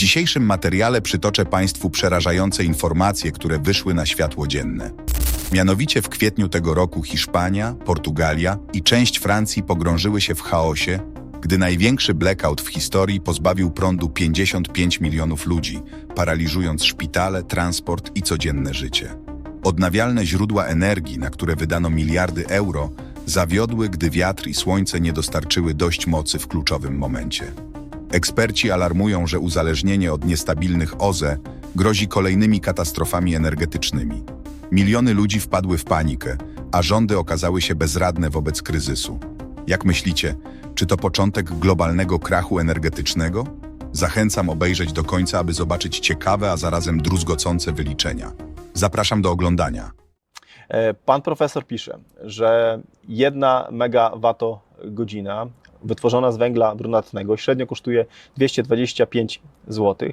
dzisiejszym materiale przytoczę Państwu przerażające informacje, które wyszły na światło dzienne. Mianowicie w kwietniu tego roku Hiszpania, Portugalia i część Francji pogrążyły się w chaosie, gdy największy blackout w historii pozbawił prądu 55 milionów ludzi, paraliżując szpitale, transport i codzienne życie. Odnawialne źródła energii, na które wydano miliardy euro, zawiodły, gdy wiatr i słońce nie dostarczyły dość mocy w kluczowym momencie. Eksperci alarmują, że uzależnienie od niestabilnych OZE grozi kolejnymi katastrofami energetycznymi. Miliony ludzi wpadły w panikę, a rządy okazały się bezradne wobec kryzysu. Jak myślicie, czy to początek globalnego krachu energetycznego? Zachęcam obejrzeć do końca, aby zobaczyć ciekawe, a zarazem druzgocące wyliczenia. Zapraszam do oglądania. E, Pan profesor pisze, że jedna megawattogodzina wytworzona z węgla brunatnego średnio kosztuje 225 zł,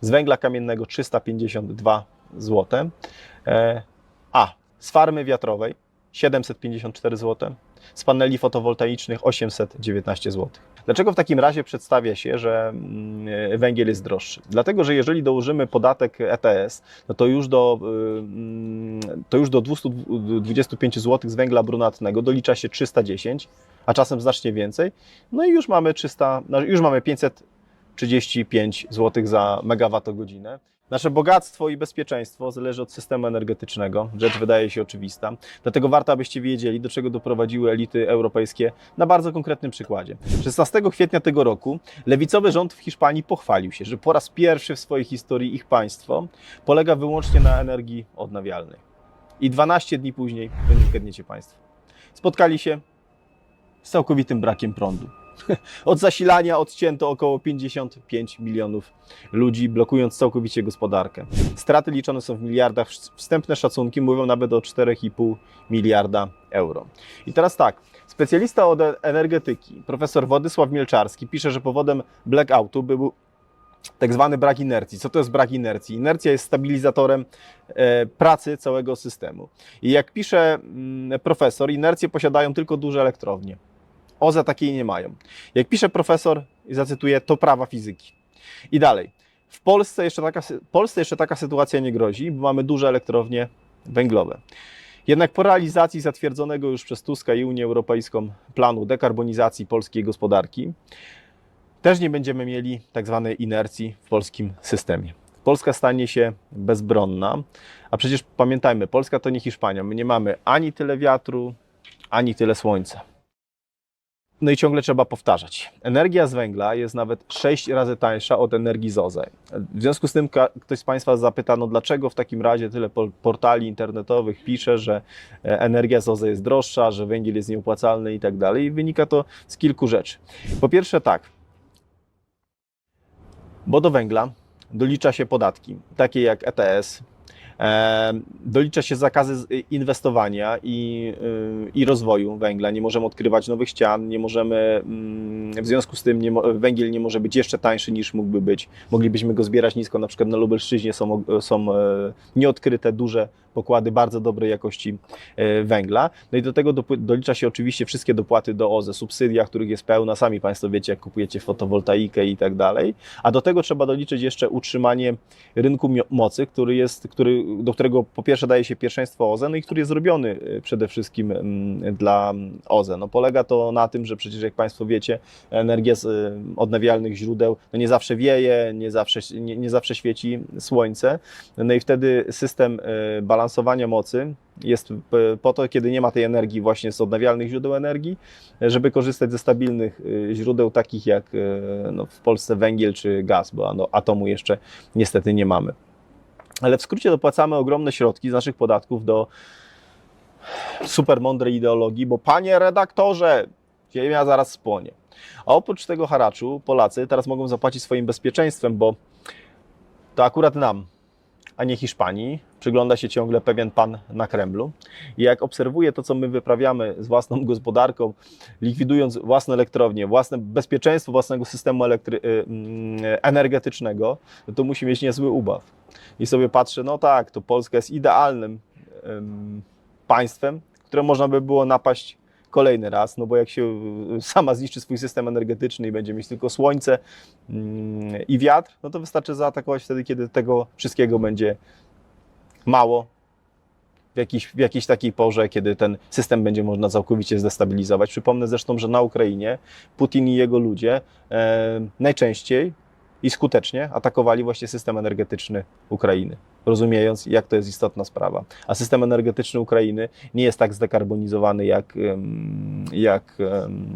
z węgla kamiennego 352 zł, e, a z farmy wiatrowej 754 zł, z paneli fotowoltaicznych 819 zł. Dlaczego w takim razie przedstawia się, że mm, węgiel jest droższy? Dlatego, że jeżeli dołożymy podatek ETS, no to już do, y, mm, to już do 225 zł z węgla brunatnego dolicza się 310, a czasem znacznie więcej. No i już mamy 300, no już mamy 535 zł za megawattogodzinę. Nasze bogactwo i bezpieczeństwo zależy od systemu energetycznego. Rzecz wydaje się oczywista. Dlatego warto, abyście wiedzieli, do czego doprowadziły elity europejskie na bardzo konkretnym przykładzie. 16 kwietnia tego roku lewicowy rząd w Hiszpanii pochwalił się, że po raz pierwszy w swojej historii ich państwo polega wyłącznie na energii odnawialnej. I 12 dni później, to nie Państwo, spotkali się z całkowitym brakiem prądu. Od zasilania odcięto około 55 milionów ludzi, blokując całkowicie gospodarkę. Straty liczone są w miliardach, wstępne szacunki mówią nawet o 4,5 miliarda euro. I teraz tak, specjalista od energetyki, profesor Władysław Mielczarski, pisze, że powodem blackoutu był tak zwany brak inercji. Co to jest brak inercji? Inercja jest stabilizatorem e, pracy całego systemu. I jak pisze mm, profesor, inercję posiadają tylko duże elektrownie. OZE takiej nie mają. Jak pisze profesor, i zacytuję, to prawa fizyki. I dalej. W Polsce jeszcze taka, Polsce jeszcze taka sytuacja nie grozi, bo mamy duże elektrownie węglowe. Jednak po realizacji zatwierdzonego już przez Tuska i Unię Europejską planu dekarbonizacji polskiej gospodarki, też nie będziemy mieli tak zwanej inercji w polskim systemie. Polska stanie się bezbronna, a przecież pamiętajmy, Polska to nie Hiszpania. My nie mamy ani tyle wiatru, ani tyle słońca. No i ciągle trzeba powtarzać. Energia z węgla jest nawet 6 razy tańsza od energii z OZE. W związku z tym ktoś z Państwa zapyta, no dlaczego w takim razie tyle po- portali internetowych pisze, że e, energia z OZE jest droższa, że węgiel jest nieopłacalny i tak dalej. I wynika to z kilku rzeczy. Po pierwsze tak, bo do węgla dolicza się podatki, takie jak ETS, dolicza się zakazy z- inwestowania i, y, i rozwoju węgla. Nie możemy odkrywać nowych ścian, nie możemy, mm, w związku z tym nie, węgiel nie może być jeszcze tańszy niż mógłby być. Moglibyśmy go zbierać nisko, na przykład na Lubelszczyźnie są, są e, nieodkryte duże pokłady bardzo dobrej jakości e, węgla. No i do tego dolicza się oczywiście wszystkie dopłaty do OZE, subsydia, których jest pełna, sami Państwo wiecie, jak kupujecie fotowoltaikę i tak dalej. A do tego trzeba doliczyć jeszcze utrzymanie rynku mocy, który jest, który, do którego po pierwsze daje się pierwszeństwo OZE, no i który jest zrobiony y, przede wszystkim mm, dla OZE. No polega to na tym, że przecież jak Państwo wiecie, energia z y, odnawialnych źródeł no nie zawsze wieje, nie zawsze, nie, nie zawsze świeci słońce, no i wtedy system y, balansowania mocy jest po to, kiedy nie ma tej energii właśnie z odnawialnych źródeł energii, żeby korzystać ze stabilnych źródeł takich jak no, w Polsce węgiel czy gaz, bo ano, atomu jeszcze niestety nie mamy. Ale w skrócie dopłacamy ogromne środki z naszych podatków do super mądrej ideologii, bo panie redaktorze, ziemia zaraz spłonie. A oprócz tego haraczu Polacy teraz mogą zapłacić swoim bezpieczeństwem, bo to akurat nam, a nie Hiszpanii, przygląda się ciągle pewien pan na Kremlu. I jak obserwuje to, co my wyprawiamy z własną gospodarką, likwidując własne elektrownie, własne bezpieczeństwo własnego systemu y, mm, energetycznego, to musi mieć niezły ubaw. I sobie patrzę, no tak, to Polska jest idealnym em, państwem, które można by było napaść kolejny raz, no bo jak się y, sama zniszczy swój system energetyczny i będzie mieć tylko słońce mm, i wiatr, no to wystarczy zaatakować wtedy, kiedy tego wszystkiego będzie mało w jakiejś, w jakiejś takiej porze, kiedy ten system będzie można całkowicie zdestabilizować. Przypomnę zresztą, że na Ukrainie Putin i jego ludzie e, najczęściej i skutecznie atakowali właśnie system energetyczny Ukrainy, rozumiejąc, jak to jest istotna sprawa. A system energetyczny Ukrainy nie jest tak zdekarbonizowany, jak, jak,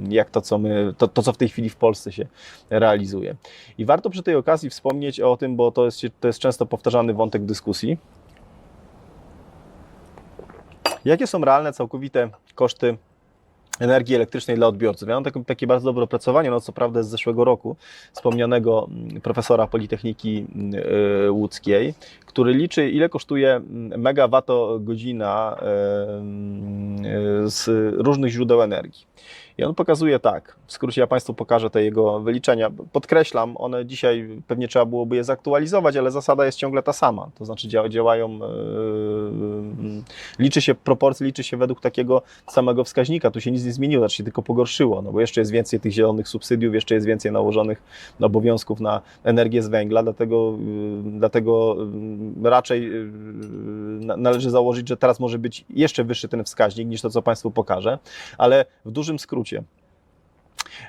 jak to, co my, to, to, co w tej chwili w Polsce się realizuje. I warto przy tej okazji wspomnieć o tym, bo to jest, to jest często powtarzany wątek dyskusji, Jakie są realne, całkowite koszty energii elektrycznej dla odbiorców? Ja mam takie, takie bardzo dobre opracowanie, no co prawda z zeszłego roku, wspomnianego mm, profesora Politechniki y, Łódzkiej, który liczy, ile kosztuje mm, megawattogodzina y, y, z różnych źródeł energii. I on pokazuje tak, w skrócie ja Państwu pokażę te jego wyliczenia. Podkreślam, one dzisiaj pewnie trzeba byłoby je zaktualizować, ale zasada jest ciągle ta sama. To znaczy dzia- działają, yy, liczy się proporcje, liczy się według takiego samego wskaźnika. Tu się nic nie zmieniło, znaczy się tylko pogorszyło, no bo jeszcze jest więcej tych zielonych subsydiów, jeszcze jest więcej nałożonych obowiązków na energię z węgla, dlatego, yy, dlatego yy, raczej yy, na- należy założyć, że teraz może być jeszcze wyższy ten wskaźnik niż to, co Państwu pokażę, ale w dużym skrócie.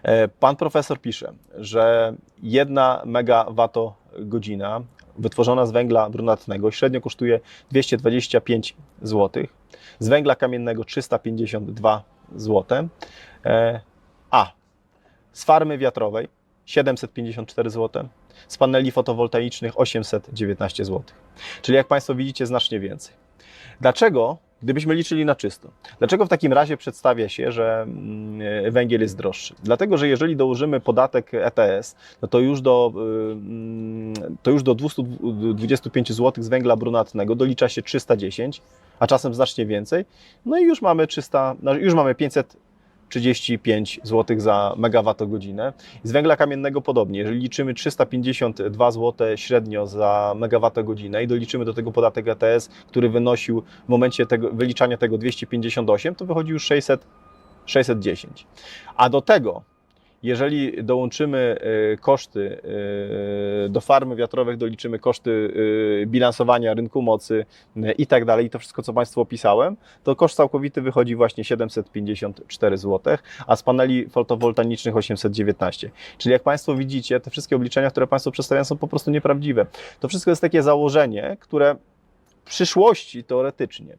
E, Pan profesor pisze, że jedna megawattogodzina wytworzona z węgla brunatnego średnio kosztuje 225 zł, z węgla kamiennego 352 zł, e, a z farmy wiatrowej 754 zł, z paneli fotowoltaicznych 819 zł. Czyli jak Państwo widzicie, znacznie więcej. Dlaczego, gdybyśmy liczyli na czysto, dlaczego w takim razie przedstawia się, że mm, węgiel jest droższy? Dlatego, że jeżeli dołożymy podatek ETS, no to już do, y, mm, to już do 225 zł z węgla brunatnego dolicza się 310, a czasem znacznie więcej. No i już mamy 300, no już mamy 535 zł za megawattogodzinę. Z węgla kamiennego podobnie. Jeżeli liczymy 352 zł średnio za megawattogodzinę i doliczymy do tego podatek ETS, który wynosił w momencie tego, wyliczania tego 258, to wychodzi już 600, 610. A do tego, jeżeli dołączymy y, koszty y, do farmy wiatrowych, doliczymy koszty y, bilansowania rynku mocy i tak dalej, to wszystko, co Państwu opisałem, to koszt całkowity wychodzi właśnie 754 zł, a z paneli fotowoltaicznych 819. Czyli jak Państwo widzicie, te wszystkie obliczenia, które Państwo przedstawiają, są po prostu nieprawdziwe. To wszystko jest takie założenie, które w przyszłości teoretycznie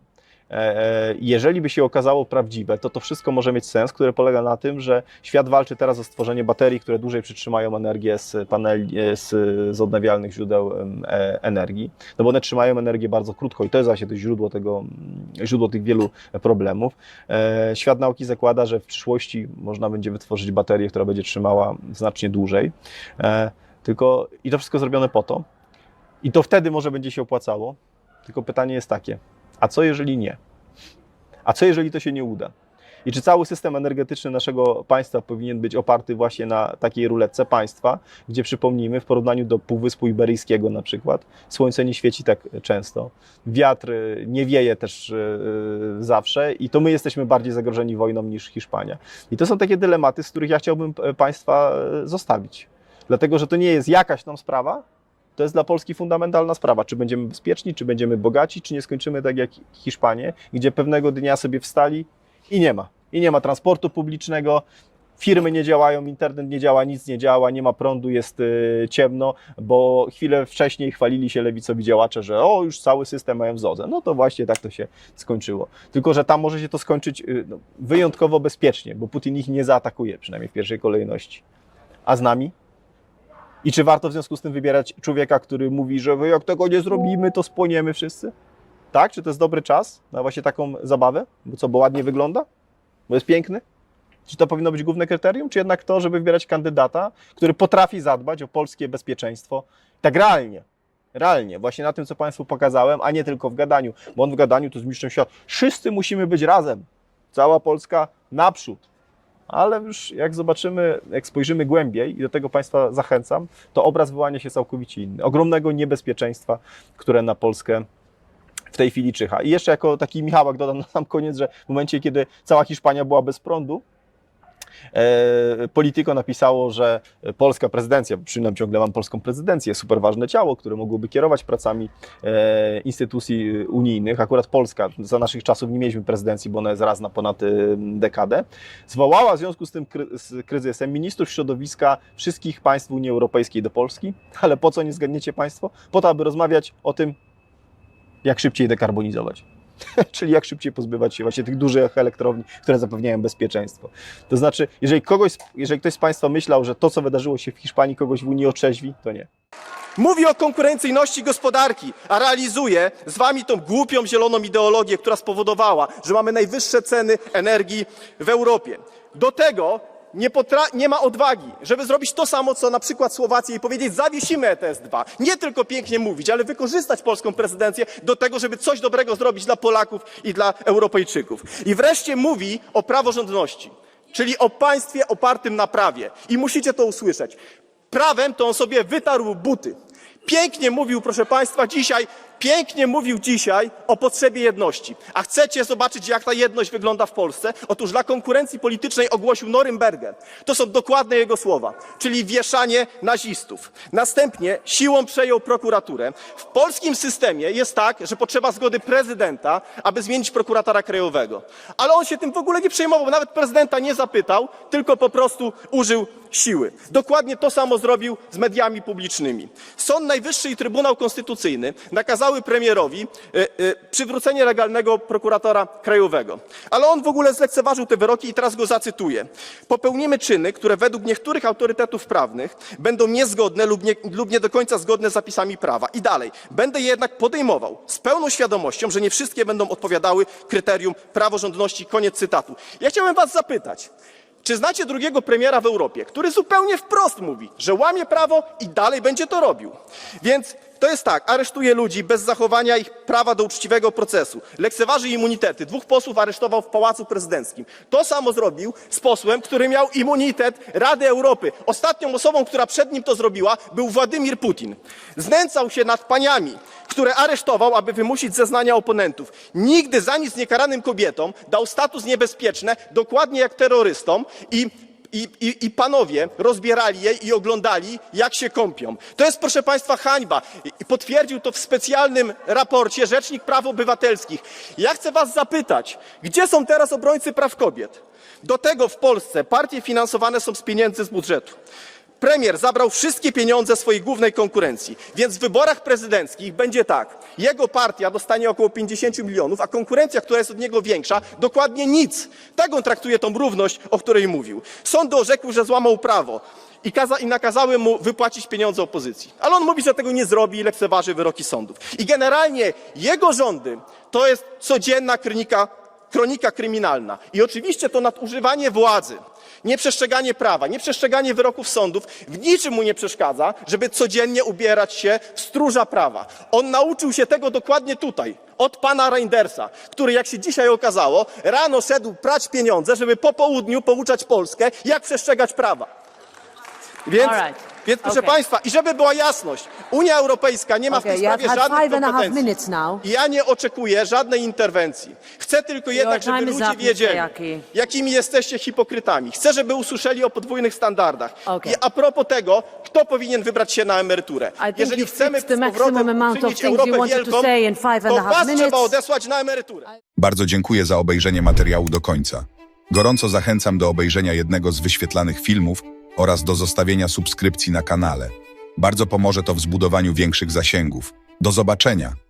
jeżeli by się okazało prawdziwe, to to wszystko może mieć sens, który polega na tym, że świat walczy teraz o stworzenie baterii, które dłużej przytrzymają energię z paneli, e, z, z odnawialnych źródeł e, energii, no bo one trzymają energię bardzo krótko i to jest właśnie to źródło, tego, źródło tych wielu problemów. E, Świat nauki zakłada, że w przyszłości można będzie wytworzyć baterię, która będzie trzymała znacznie dłużej. E, Tylko i to wszystko zrobione po to, i to wtedy może będzie się opłacało. Tylko pytanie jest takie, a co jeżeli nie? A co jeżeli to się nie uda? I czy cały system energetyczny naszego państwa powinien być oparty właśnie na takiej ruletce państwa, gdzie przypomnijmy, w porównaniu do Półwyspu Iberyjskiego na przykład, słońce nie świeci tak często, wiatr nie wieje też y, zawsze i to my jesteśmy bardziej zagrożeni wojną niż Hiszpania. I to są takie dylematy, z których ja chciałbym e, państwa e, zostawić. Dlatego, że to nie jest jakaś tam sprawa, to jest dla Polski fundamentalna sprawa. Czy będziemy bezpieczni, czy będziemy bogaci, czy nie skończymy tak jak Hiszpanie, gdzie pewnego dnia sobie wstali i nie ma. I nie ma transportu publicznego, firmy nie działają, internet nie działa, nic nie działa, nie ma prądu, jest y, ciemno, bo chwilę wcześniej chwalili się lewicowi działacze, że o, już cały system mają w zodze. No to właśnie tak to się skończyło. Tylko, że tam może się to skończyć y, no, wyjątkowo bezpiecznie, bo Putin ich nie zaatakuje, przynajmniej w pierwszej kolejności. A z nami? I czy warto w związku z tym wybierać człowieka, który mówi, że "Wy, jak tego nie zrobimy, to spłoniemy wszyscy? Tak? Czy to jest dobry czas na właśnie taką zabawę? Bo co, bo ładnie wygląda? Bo jest piękny? Czy to powinno być główne kryterium? Czy jednak to, żeby wybierać kandydata, który potrafi zadbać o polskie bezpieczeństwo tak realnie? Realnie, właśnie na tym, co Państwu pokazałem, a nie tylko w gadaniu, bo on w gadaniu to z świata. Wszyscy musimy być razem. Cała Polska naprzód ale już jak zobaczymy, jak spojrzymy głębiej, i do tego Państwa zachęcam, to obraz wyłania się całkowicie inny. Ogromnego niebezpieczeństwa, które na Polskę w tej chwili czyha. I jeszcze jako taki Michałek dodam na sam koniec, że w momencie, kiedy cała Hiszpania była bez prądu, E, Polityko napisało, że polska prezydencja, przynajmniej ciągle mam polską prezydencję, super ważne ciało, które mogłoby kierować pracami e, instytucji unijnych. Akurat Polska, za naszych czasów nie mieliśmy prezydencji, bo ona jest raz na ponad e, dekadę. Zwołała w związku z tym z kryzysem ministrów środowiska wszystkich państw Unii Europejskiej do Polski. Ale po co nie zgadniecie Państwo? Po to, aby rozmawiać o tym, jak szybciej dekarbonizować. Czyli jak szybciej pozbywać się właśnie tych dużych elektrowni, które zapewniają bezpieczeństwo. To znaczy, jeżeli, kogoś, jeżeli ktoś z Państwa myślał, że to, co wydarzyło się w Hiszpanii, kogoś w Unii otrzeźwi, to nie. Mówi o konkurencyjności gospodarki, a realizuje z wami tą głupią zieloną ideologię, która spowodowała, że mamy najwyższe ceny energii w Europie. Do tego nie, nie ma odwagi, żeby zrobić to samo, co na przykład Słowacja i powiedzieć, zawiesimy ETS-2. Nie tylko pięknie mówić, ale wykorzystać polską prezydencję do tego, żeby coś dobrego zrobić dla Polaków i dla Europejczyków. I wreszcie mówi o praworządności, czyli o państwie opartym na prawie. I musicie to usłyszeć. Prawem to on sobie wytarł buty. Pięknie mówił, proszę Państwa, dzisiaj, pięknie mówił dzisiaj o potrzebie jedności. A chcecie zobaczyć, jak ta jedność wygląda w Polsce? Otóż dla konkurencji politycznej ogłosił Norymberger. To są dokładne jego słowa, czyli wieszanie nazistów. Następnie siłą przejął prokuraturę. W polskim systemie jest tak, że potrzeba zgody prezydenta, aby zmienić prokuratora krajowego. Ale on się tym w ogóle nie przejmował, nawet prezydenta nie zapytał, tylko po prostu użył siły. Dokładnie to samo zrobił z mediami publicznymi. Sąd Najwyższy i Trybunał Konstytucyjny nakazały premierowi e, e, przywrócenie legalnego prokuratora krajowego. Ale on w ogóle zlekceważył te wyroki i teraz go zacytuję. Popełnimy czyny, które według niektórych autorytetów prawnych będą niezgodne lub nie, lub nie do końca zgodne z zapisami prawa. I dalej. Będę je jednak podejmował z pełną świadomością, że nie wszystkie będą odpowiadały kryterium praworządności. Koniec cytatu. Ja chciałem was zapytać, czy znacie drugiego premiera w Europie, który zupełnie wprost mówi, że łamie prawo i dalej będzie to robił? Więc to jest tak, aresztuje ludzi bez zachowania ich prawa do uczciwego procesu, lekceważy immunitety. Dwóch posłów aresztował w Pałacu Prezydenckim. To samo zrobił z posłem, który miał immunitet Rady Europy. Ostatnią osobą, która przed nim to zrobiła, był Władimir Putin. Znęcał się nad paniami, które aresztował, aby wymusić zeznania oponentów. Nigdy za nic niekaranym kobietom dał status niebezpieczny, dokładnie jak terrorystom i i, i, I panowie rozbierali jej i oglądali, jak się kąpią. To jest, proszę Państwa, hańba. I potwierdził to w specjalnym raporcie Rzecznik Praw Obywatelskich. Ja chcę Was zapytać, gdzie są teraz obrońcy praw kobiet? Do tego w Polsce partie finansowane są z pieniędzy z budżetu. Premier zabrał wszystkie pieniądze swojej głównej konkurencji, więc w wyborach prezydenckich będzie tak. Jego partia dostanie około 50 milionów, a konkurencja, która jest od niego większa, dokładnie nic. Tak on traktuje tą równość, o której mówił. Sądy orzekły, że złamał prawo i, kaza- i nakazały mu wypłacić pieniądze opozycji. Ale on mówi, że tego nie zrobi i lekceważy wyroki sądów. I generalnie jego rządy to jest codzienna kronika, kronika kryminalna. I oczywiście to nadużywanie władzy nieprzestrzeganie prawa, nieprzestrzeganie wyroków sądów w niczym mu nie przeszkadza, żeby codziennie ubierać się w stróża prawa. On nauczył się tego dokładnie tutaj, od pana Reindersa, który, jak się dzisiaj okazało, rano szedł prać pieniądze, żeby po południu pouczać Polskę, jak przestrzegać prawa. Więc. Więc proszę Okay. Państwa, i żeby była jasność, Unia Europejska nie ma w tej Okay, you have sprawie had żadnych five and a half kompetencji. now. I ja nie oczekuję żadnej interwencji. Chcę tylko jednak, żeby is ludzie up, Mr. wiedzieli, Jaki. jakimi jesteście hipokrytami. Chcę, żeby usłyszeli o podwójnych standardach. Okay. I a propos tego, kto powinien wybrać się na emeryturę. think Jeżeli you chcemy fixed the z maximum powrotem amount of uczynić things you Europę wanted to wielką, say in five and to a half was minutes. trzeba odesłać na emeryturę. Bardzo dziękuję za obejrzenie materiału do końca. Gorąco zachęcam do obejrzenia jednego z wyświetlanych filmów oraz do zostawienia subskrypcji na kanale. Bardzo pomoże to w zbudowaniu większych zasięgów. Do zobaczenia!